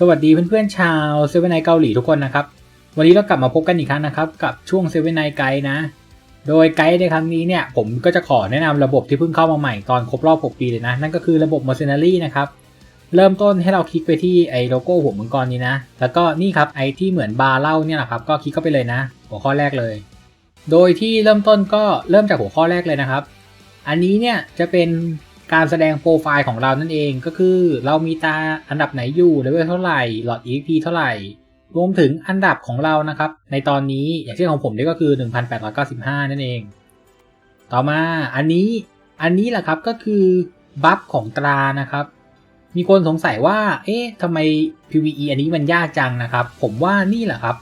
สวัสดีเพื่อนๆชาวเซเว่นไนเกาหลีทุกคนนะครับ วันนี้เรากลับมาพบกันอีกครั้งนะครับ กับช่วงเซเว่นไนไกด์นะ โดยไกด์ในครั้งนี้เนี่ย ผมก็จะขอแนะนำระบบที่เพิ่งเข้ามาใหม่ตอนครบรอบ 6 ปีเลยนะ นั่นก็คือระบบ Mercenary นะครับ เริ่มต้นให้เราคลิกไปที่ไอ้โลโก้หัวมังกรนี้นะ แล้วก็นี่ครับไอ้ที่เหมือนบาร์เล้าเนี่ยแหละครับก็คลิกเข้าไปเลยนะ หัวข้อแรกเลย โดยที่เริ่มต้นก็เริ่มจากหัวข้อแรกเลยนะครับ อันนี้เนี่ยจะเป็น การแสดงโปรไฟล์ของเรานั่นเองก็คือเรามีตาอันดับไหนอยู่เลเวลเท่าไหร่หลอด EXP เท่าไหร่ รวมถึงอันดับของเรานะครับ ในตอนนี้อย่างเช่นของผมนี่ก็คือ 1895 นั่นเอง ต่อมาอันนี้อันนี้แหละครับก็คือบัฟของตรานะครับ มีคนสงสัยว่า เอ๊ะทำไม PVE อันนี้มันยากจังนะครับ ผมว่านี่แหละครับ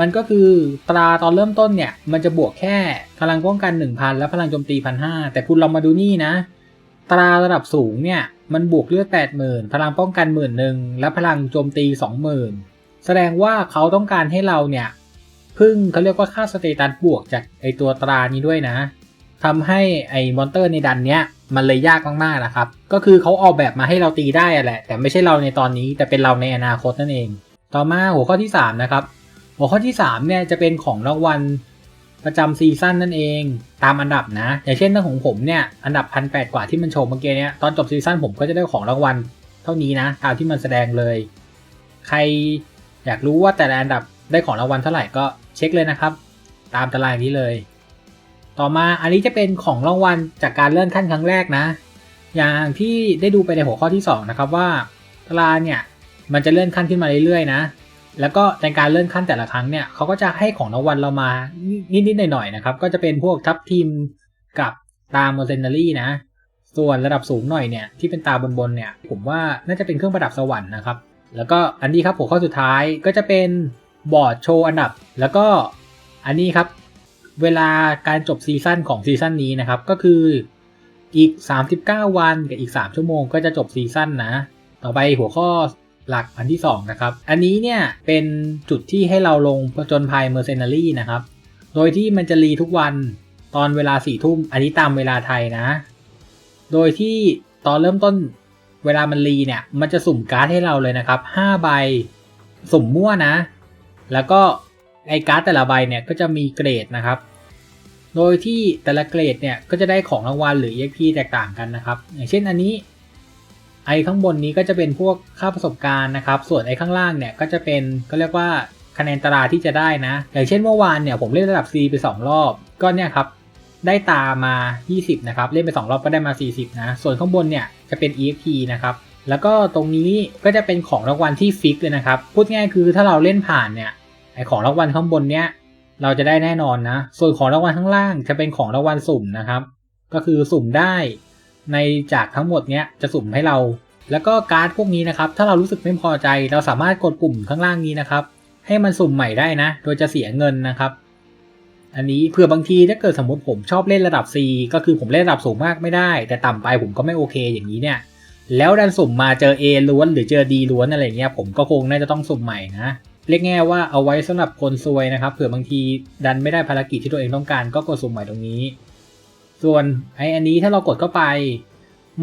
มันก็คือตราตอนเริ่มต้นเนี่ย มันจะบวกแค่พลังป้องกัน 1,000 และพลังโจมตี 1,500 แต่คุณลองมาดูนี่นะ ตราระดับสูงเนี่ยมันบวกเลือด80,000 พลังป้องกัน11,000และพลังโจมตี 20,000 แสดงว่าเขาต้องการให้เราเนี่ยพึ่งเขาเรียกว่าค่าสเตตัสบวกจากไอตัวตรานี้ด้วยนะทำให้ไอมอนเตอร์ในดันเนี้ยมันเลยยากมากๆนะครับ ก็คือเขาออกแบบมาให้เราตีได้อะแหละ แต่ไม่ใช่เราในตอนนี้ แต่เป็นเราในอนาคตนั่นเอง ต่อมาหัวข้อที่ 3 นะครับ หัวข้อที่ 3 เนี่ยจะเป็นของรางวัล ประจำซีซั่นนั่นเองตามอันดับนะ อย่างเช่นถ้าของผมเนี่ยอันดับพันแกว่าที่มันโชว์เมื่อกี้เนี่ยตอนจบซีซั่นผมก็จะได้ของรางวัลเท่านี้นะตามที่มันแสดงเลย ใครอยากรู้ว่าแต่ละอันดับได้ของรางวัลเท่าไหร่ก็เช็คเลยนะครับ ตามตารางนี้เลย ต่อมาอันนี้จะเป็นของรางวัลจากการเลื่อนขั้นครั้งแรกนะ อย่างที่ได้ดูไปในหัวข้อที่2นะครับว่าตารางเนี่ยมันจะเลื่อนขั้นขึ้นมาเรื่อยๆนะ แล้วก็ในการเลื่อนขั้นแต่ละครั้งเนี่ยเขาก็จะให้ของรางวัลเรามานิดๆหน่อยๆนะครับ ก็จะเป็นพวกทับทีมกับตาโมเซนเนารีนะ ส่วนระดับสูงหน่อยเนี่ยที่เป็นตาบนๆเนี่ยผมว่าน่าจะเป็นเครื่องประดับสวรรค์นะครับ แล้วก็อันนี้ครับหัวข้อสุดท้ายก็จะเป็นบอร์ดโชว์อันดับ แล้วก็อันนี้ครับเวลาการจบซีซั่นของซีซั่นนี้นะครับ ก็คืออีก 39 วันกับอีก 3 ชั่วโมงก็จะจบซีซั่นนะ ต่อไปหัวข้อ หลักอันที่ 2 นะครับ อันนี้เนี่ยเป็นจุดที่ให้เราลงผจญภัยเมอร์เซนารีนะครับ โดยที่มันจะรีทุกวันตอนเวลา4ี่ทุ่ม อันนี้ตามเวลาไทยนะ โดยที่ตอนเริ่มต้นเวลามันรีเนี่ย มันจะสุ่มการ์ดให้เราเลยนะครับ 5 ใบสุ่มมั่วนะ แล้วก็ไอการ์ดแต่ละใบเนี่ยก็จะมีเกรดนะครับ โดยที่แต่ละเกรดเนี่ยก็จะได้ของรางวัลหรือ EXP แตกต่างกันนะครับ อย่างเช่นอันนี้ ไอข้างบนนี้ก็จะเป็นพวกค่าประสบการณ์นะครับ ส่วนไอข้างล่างเนี่ยก็จะเป็นก็เรียกว่าคะแนนตราที่จะได้นะ อย่างเช่นเมื่อวานเนี่ยผมเล่นระดับ C ไป 2 รอบ ก็เนี่ยครับได้ตามา 20 นะครับ เล่นไป 2 รอบก็ได้มา 40 นะ ส่วนข้างบนเนี่ยจะเป็น EXP นะครับ แล้วก็ตรงนี้ก็จะเป็นของรางวัลที่ฟิกเลยนะครับ พูดง่ายคือถ้าเราเล่นผ่านเนี่ยไอของรางวัลข้างบนเนี้ยเราจะได้แน่นอนนะ ส่วนของรางวัลข้างล่างจะเป็นของรางวัลสุ่มนะครับ ก็คือสุ่มได้ ในจากทั้งหมดเนี้ยจะสุ่มให้เรา แล้วก็การ์ดพวกนี้นะครับ ถ้าเรารู้สึกไม่พอใจ เราสามารถกดปุ่มข้างล่างนี้นะครับ ให้มันสุ่มใหม่ได้นะ โดยจะเสียเงินนะครับ อันนี้เผื่อบางทีถ้าเกิดสมมติผมชอบเล่นระดับ C ก็คือผมเล่นระดับสูงมากไม่ได้ แต่ต่ำไปผมก็ไม่โอเคอย่างนี้เนี่ย แล้วดันสุ่มมาเจอ A ล้วนหรือเจอ D ล้วนอะไรเงี้ยผมก็คงน่าจะต้องสุ่มใหม่นะเรียกง่ายว่าเอาไว้สำหรับคนซวยนะครับ เผื่อบางทีดันไม่ได้ภารกิจที่ตัวเองต้องการก็กดสุ่มใหม่ตรงนี้ ส่วนไออันนี้ถ้าเรากดเข้าไป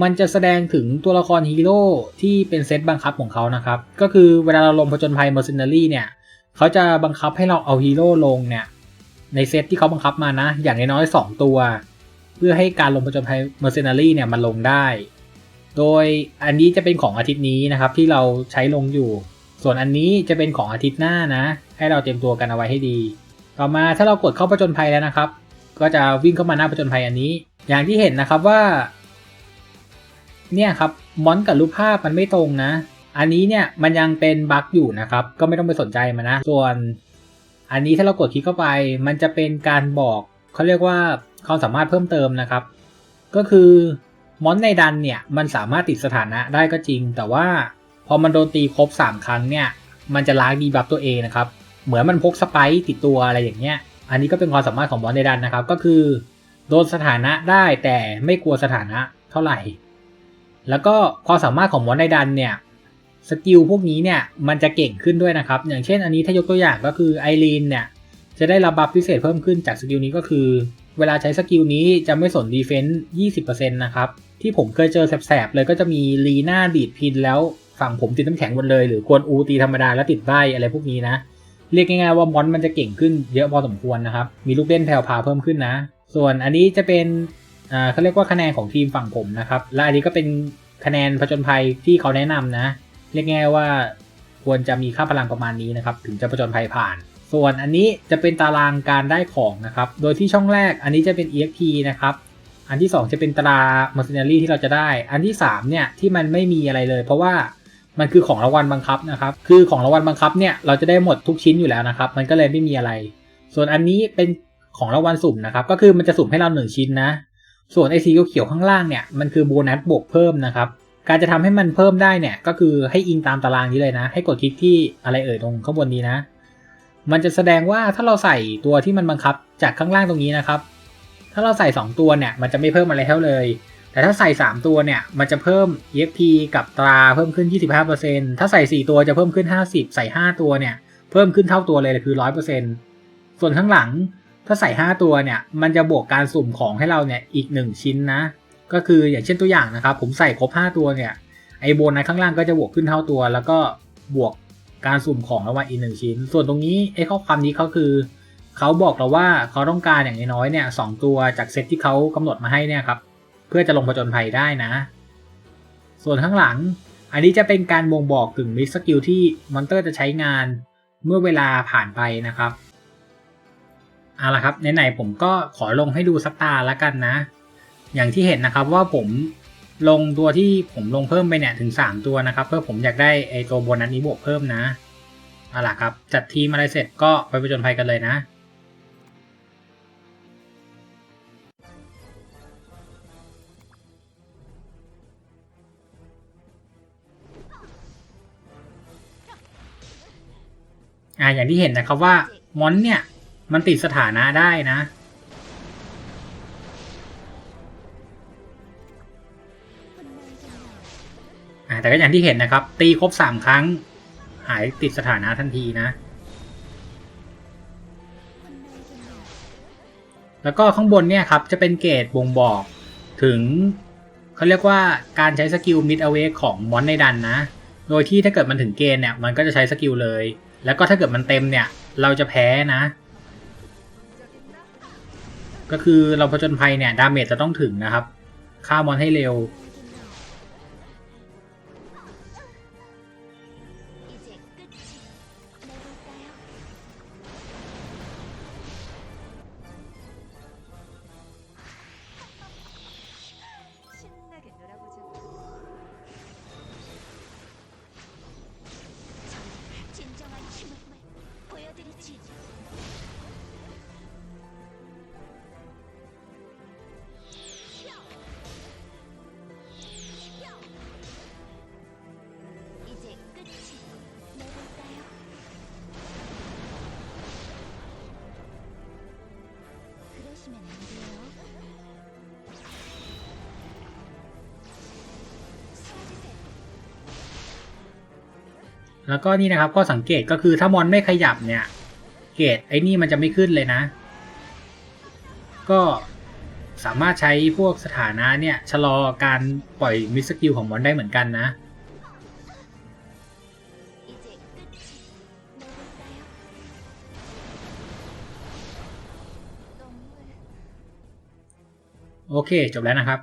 มันจะแสดงถึงตัวละครฮีโร่ที่เป็นเซตบังคับของเขานะครับ ก็คือเวลาเราลงผจญภัยเมอร์เซนารีเนี่ยเขาจะบังคับให้เราเอาฮีโร่ลงเนี่ยในเซตที่เขาบังคับมานะ อย่างน้อยๆ2ตัว เพื่อให้การลงผจญภัยเมอร์เซนารีเนี่ยมันลงได้ โดยอันนี้จะเป็นของอาทิตย์นี้นะครับที่เราใช้ลงอยู่ ส่วนอันนี้จะเป็นของอาทิตย์หน้านะ ให้เราเตรียมตัวกันเอาไว้ให้ดี ต่อมาถ้าเรากดเข้าผจญภัยแล้วนะครับ ก็จะวิ่งเข้ามาหน้าผจญภัยอันนี้ อย่างที่เห็นนะครับว่า เนี่ยครับมอนกับรูปภาพมันไม่ตรงนะ อันนี้เนี่ยมันยังเป็นบั๊กอยู่นะครับ ก็ไม่ต้องไปสนใจมันนะ ส่วน อันนี้ถ้าเรากดคลิกเข้าไป มันจะเป็นการบอกเขาเรียกว่าความสามารถเพิ่มเติมนะครับ ก็คือมอนในดันเนี่ยมันสามารถติดสถานะได้ก็จริง แต่ว่าพอมันโดนตีครบ 3 ครั้งเนี่ย มันจะล้างดีบัฟตัวเองนะครับ เหมือนมันพกสไปติดตัวอะไรอย่างเงี้ย อันนี้ก็เป็นความสามารถของมอนในดันนะครับ ก็คือโดนสถานะได้แต่ไม่กลัวสถานะเท่าไหร่ แล้วก็ความสามารถของมอนในดันเนี่ยสกิลพวกนี้เนี่ยมันจะเก่งขึ้นด้วยนะครับ อย่างเช่นอันนี้ถ้ายกตัวอย่างก็คือไอรีนเนี่ยจะได้รับบัฟพิเศษเพิ่มขึ้นจากสกิลนี้ก็คือ เวลาใช้สกิลนี้จะไม่สนดีเฟนซ์20%นะครับที่ผมเคยเจอแสบๆเลยก็จะมีลีน่าดีดพินแล้วฝั่งผมติดน้ำแข็งหมดเลย หรือกวนอูตีธรรมดาแล้วติดใบอะไรพวกนี้นะ เรียกง่ายๆว่ามอนมันจะเก่งขึ้นเยอะพอสมควรนะครับ มีลูกเล่นแผ่วพาเพิ่มขึ้นนะ ส่วนอันนี้จะเป็นเขาเรียกว่าคะแนนของทีมฝั่งผมนะครับ และอันนี้ก็เป็นคะแนนผจญภัยที่เขาแนะนำนะ เรียกง่ายว่าควรจะมีค่าพลังประมาณนี้นะครับ ถึงจะผจญภัยผ่าน ส่วนอันนี้จะเป็นตารางการได้ของนะครับ โดยที่ช่องแรกอันนี้จะเป็น EXP นะครับ อันที่ 2 จะเป็นตรา Mercenary ที่เราจะได้ อันที่3เนี่ยที่มันไม่มีอะไรเลย เพราะว่า มันคือของรางวัลบังคับนะครับ คือของรางวัลบังคับเนี่ยเราจะได้หมดทุกชิ้นอยู่แล้วนะครับ มันก็เลยไม่มีอะไร ส่วนอันนี้เป็นของรางวัลสุ่มนะครับ ก็คือมันจะสุ่มให้เราหนึ่งชิ้นนะ ส่วนไอสีเขียวข้างล่างเนี่ยมันคือโบนัสบวกเพิ่มนะครับ การจะทำให้มันเพิ่มได้เนี่ยก็คือให้อิงตามตารางนี้เลยนะ ให้กดคลิกที่อะไรเอ่ยตรงข้างบนนี้นะ มันจะแสดงว่าถ้าเราใส่ตัวที่มันบังคับจากข้างล่างตรงนี้นะครับ ถ้าเราใส่ 2 ตัวเนี่ยมันจะไม่เพิ่มอะไรเท่าเลย แต่ถ้าใส่ 3 ตัวเนี่ย มันจะเพิ่ม EXP กับตราเพิ่มขึ้น 25%ถ้าใส่ 4 ตัวจะเพิ่มขึ้น 50 ใส่ 5 ตัวเนี่ย เพิ่มขึ้นเท่าตัวเลยคือ 100%ส่วนข้างหลังถ้าใส่ 5 ตัวเนี่ย มันจะบวกการสุ่มของให้เราเนี่ยอีก 1 ชิ้นนะ ก็คืออย่างเช่นตัวอย่างนะครับ ผมใส่ครบ 5 ตัวเนี่ย ไอโบนัสข้างล่างก็จะบวกขึ้นเท่าตัว แล้วก็บวกการสุ่มของรางวัลอีกหนึ่งชิ้น ส่วนตรงนี้ไอข้อความนี้เขาคือเขาบอกเราว่าเขาต้องการอย่างน้อยเนี่ยสองตัวจากเซตที่เขากำหนดมาให้เนี่ยครับ เพื่อจะลงผจญภัยได้นะ ส่วนข้างหลัง อันนี้จะเป็นการบ่งบอกถึงมิสกิลที่มอนเตอร์จะใช้งานเมื่อเวลาผ่านไปนะครับเอาละครับไหนๆผมก็ขอลงให้ดูสักตาแล้วกันนะ อย่างที่เห็นนะครับว่าผมลงตัวที่ผมลงเพิ่มไปเนี่ยถึง 3 ตัวนะครับ เพื่อผมอยากได้ไอตัวโบนัสนี้บวกเพิ่มนะเอาล่ะครับ จัดทีมอะไรเสร็จก็ไปผจญภัยกันเลยนะ อ่าอย่างที่เห็นนะครับว่ามอนเนี่ยมันติดสถานะได้นะ อ่าแต่ก็อย่างที่เห็นนะครับ ตีครบสามครั้ง หายติดสถานะทันทีนะ แล้วก็ข้างบนเนี่ยครับจะเป็นเกตบ่งบอกถึงเขาเรียกว่าการใช้สกิลมิดเอา a วของมอนในดันนะ โดยที่ถ้าเกิดมันถึงเกณฑ์เนี่ยมันก็จะใช้สกิลเลย แล้วก็ถ้าเกิดมันเต็มเนี่ย เราจะแพ้นะ ก็คือเราผจญภัยเนี่ย ดาเมจจะต้องถึงนะครับฆ่ามอนให้เร็ว แล้วก็นี่นะครับก็สังเกตก็คือถ้ามอนไม่ขยับเนี่ย เกรดไอ้นี่มันจะไม่ขึ้นเลยนะ ก็สามารถใช้พวกสถานะเนี่ยชะลอการปล่อยมิสกิลของมอนได้เหมือนกันนะ โอเค จบแล้วนะครับ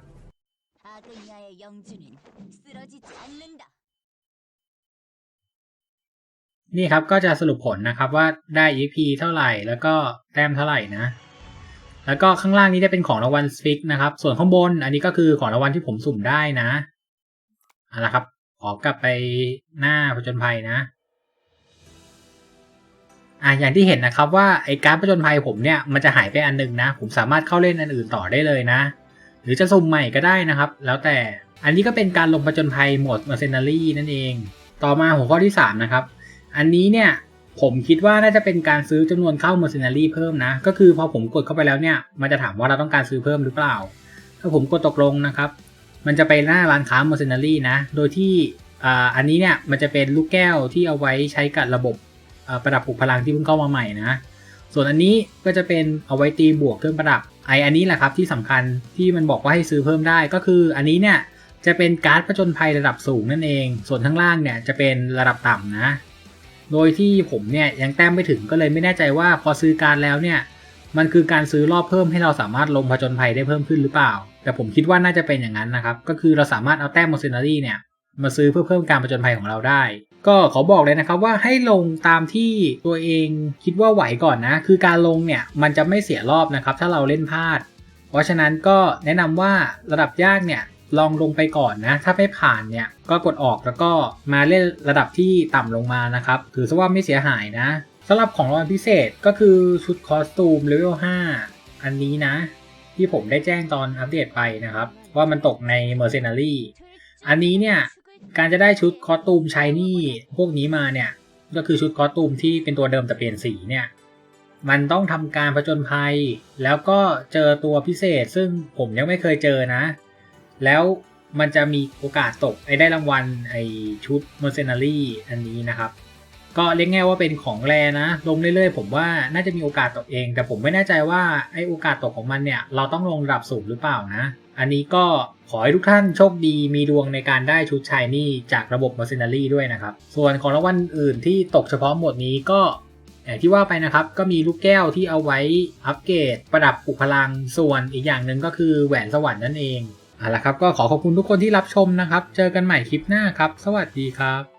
นี่ครับก็จะสรุปผลนะครับว่าได้ EP เท่าไหร่แล้วก็แต้มเท่าไหร่นะ แล้วก็ข้างล่างนี้ได้เป็นของรางวัลสฟิกนะครับ ส่วนข้างบนอันนี้ก็คือของรางวัลที่ผมสุ่มได้นะเอาละครับขอกลับไปหน้าผจญภัยนะอะอย่างที่เห็นนะครับว่าไอการ์จนภัยผมเนี่ยมันจะหายไปอันนึงนะ ผมสามารถเข้าเล่นอันอื่นต่อได้เลยนะ หรือจะสุ่มใหม่ก็ได้นะครับ แล้วแต่อันนี้ก็เป็นการลงผจญภัยโหมด Mercenary นั่นเอง ต่อมาหัวข้อที่ 3 นะครับ อันนี้เนี่ยผมคิดว่าน่าจะเป็นการซื้อจำนวนเข้า Mercenary เพิ่มนะ ก็คือพอผมกดเข้าไปแล้วเนี่ยมันจะถามว่าเราต้องการซื้อเพิ่มหรือเปล่า ถ้าผมกดตกลงนะครับ มันจะไปหน้าร้านค้า Mercenary นะ โดยที่อันนี้เนี่ยมันจะเป็นลูกแก้วที่เอาไว้ใช้กับระบบประดับปลุกพลังที่เพิ่งเข้ามาใหม่นะ ส่วนอันนี้ก็จะเป็นเอาไว้ตีบวกเครื่องประดับไออันนี้แหละครับที่สำคัญที่มันบอกว่าให้ซื้อเพิ่มได้ก็คืออันนี้เนี่ยจะเป็นการ์ดผจญภัยระดับสูงนั่นเอง ส่วนข้างล่างเนี่ยจะเป็นระดับต่ำนะ โดยที่ผมเนี่ยยังแต้มไม่ถึงก็เลยไม่แน่ใจว่าพอซื้อการดแล้วเนี่ยมันคือการซื้อรอบเพิ่มให้เราสามารถลงผจญภัยได้เพิ่มขึ้นหรือเปล่า แต่ผมคิดว่าน่าจะเป็นอย่างนั้นนะครับ ก็คือเราสามารถเอาแต้มมอ c เซนารีเนี่ย มาซื้อเพื่อเพิ่มการผจญภัยของเราได้ ก็ขอบอกเลยนะครับว่าให้ลงตามที่ตัวเองคิดว่าไหวก่อนนะ คือการลงเนี่ยมันจะไม่เสียรอบนะครับถ้าเราเล่นพลาด เพราะฉะนั้นก็แนะนำว่าระดับยากเนี่ยลองลงไปก่อนนะ ถ้าไม่ผ่านเนี่ยก็กดออกแล้วก็มาเล่นระดับที่ต่ำลงมานะครับถือซะว่าไม่เสียหายนะสำหรับของรางวัลพิเศษก็คือชุดคอสตูมเลเวล5อันนี้นะ ที่ผมได้แจ้งตอนอัปเดตไปนะครับ ว่ามันตกใน Mercenary อันนี้เนี่ย การจะได้ชุดคอสตูมชายนี่พวกนี้มาเนี่ย ก็คือชุดคอสตูมที่เป็นตัวเดิมแต่เปลี่ยนสีเนี่ย มันต้องทำการผจญภัย แล้วก็เจอตัวพิเศษ ซึ่งผมยังไม่เคยเจอนะ แล้วมันจะมีโอกาสตกไอ้ได้รางวัลไอ้ชุดมอร์เซนารีอันนี้นะครับ ก็เรียกง่ายว่าเป็นของแรนะลงเรื่อยๆ ผมว่าน่าจะมีโอกาสตกเอง แต่ผมไม่แน่ใจว่าไอ้โอกาสตกของมันเนี่ย เราต้องลงระดับสูงหรือเปล่านะ อันนี้ก็ขอให้ทุกท่านโชคดีมีดวงในการได้ชุดชายนี่จากระบบ Mercenary ด้วยนะครับ ส่วนของรางวัลอื่นที่ตกเฉพาะหมวดนี้ก็อย่างที่ว่าไปนะครับก็มีลูกแก้วที่เอาไว้อัปเกรดประดับปลุกพลังส่วนอีกอย่างหนึ่งก็คือแหวนสวรรค์นั่นเองเอาละครับก็ขอขอบคุณทุกคนที่รับชมนะครับ เจอกันใหม่คลิปหน้าครับ สวัสดีครับ